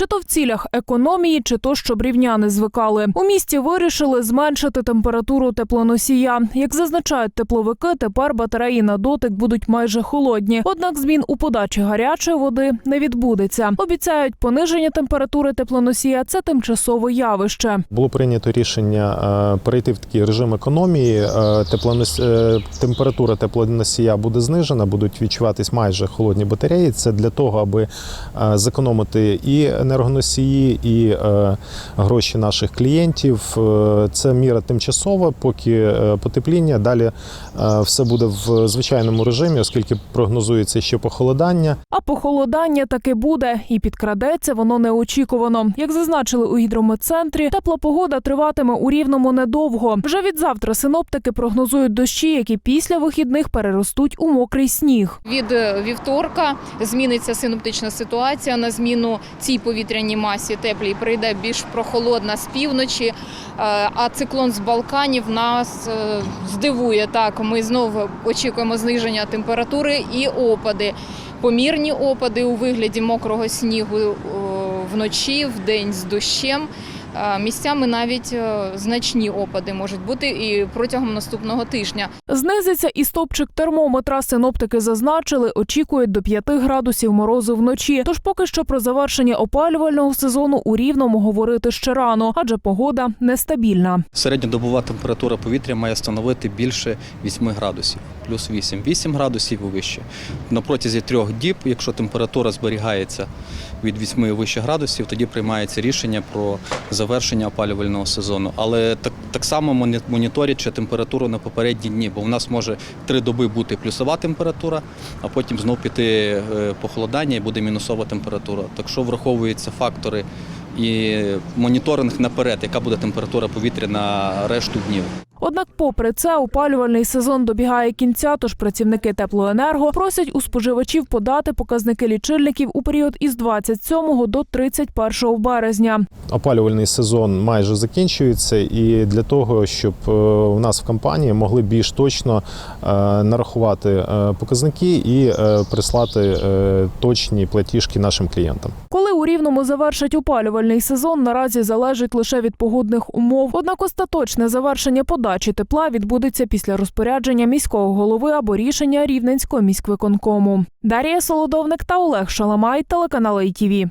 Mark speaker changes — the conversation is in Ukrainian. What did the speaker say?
Speaker 1: Чи то в цілях економії, чи то щоб рівняни звикали. У місті вирішили зменшити температуру теплоносія. Як зазначають тепловики, тепер батареї на дотик будуть майже холодні. Однак змін у подачі гарячої води не відбудеться. Обіцяють, пониження температури теплоносія це тимчасове явище.
Speaker 2: Було прийнято рішення е, перейти в такий режим економії. Е, Теплонос... е, Температура теплоносія буде знижена, будуть відчуватись майже холодні батареї. Це для того, аби зекономити і енергоносії, і е, гроші наших клієнтів. Е, Це міра тимчасова, поки е, потепління. Далі е, все буде в звичайному режимі, оскільки прогнозується ще похолодання.
Speaker 1: А похолодання таки буде, і підкрадеться воно неочікувано. Як зазначили у гідрометцентрі, тепла погода триватиме у рівному недовго. Вже від завтра синоптики прогнозують дощі, які після вихідних переростуть у мокрий сніг.
Speaker 3: Від вівторка зміниться синоптична ситуація. На зміну цій повітряній масі теплій прийде більш прохолодна з півночі. Е, А циклон з Балканів нас е, здивує. Так, ми знову очікуємо зниження температури і опади. Помірні опади у вигляді мокрого снігу вночі, в день з дощем. Е, Місцями навіть е, значні опади можуть бути і протягом наступного тижня.
Speaker 1: Знизиться і стопчик термометра. Синоптики зазначили, очікують до 5 градусів морозу вночі. Тож поки що про завершення опалювального сезону у рівному говорити ще рано, адже погода нестабільна.
Speaker 4: Середньодобова температура повітря має становити більше 8 градусів, плюс 8, 8 градусів і вище. На протязі трьох діб, якщо температура зберігається від 8 і вище градусів, тоді приймається рішення про завершення опалювального сезону. Але так, так само моніторячи температуру на попередні дні, бо в нас може три доби бути плюсова температура, а потім знов піти е, похолодання і буде мінусова температура. Так що враховуються фактори і моніторинг наперед, яка буде температура повітря на решту днів.
Speaker 1: Однак, попри це, опалювальний сезон добігає кінця, тож працівники теплоенерго просять у споживачів подати показники лічильників у період із 27 до 31 березня.
Speaker 2: Опалювальний сезон майже закінчується, і для того, щоб е, у нас в компанії могли більш точно е, нарахувати е, показники і прислати точні платіжки нашим клієнтам.
Speaker 1: Коли у рівному завершать опалювальний сезон, наразі залежить лише від погодних умов. Однак остаточне завершення подачі тепла відбудеться після розпорядження міського голови або рішення Рівненського міськвиконкому. Дарія Солодовник та Олег Шаламай, телеканал ITV.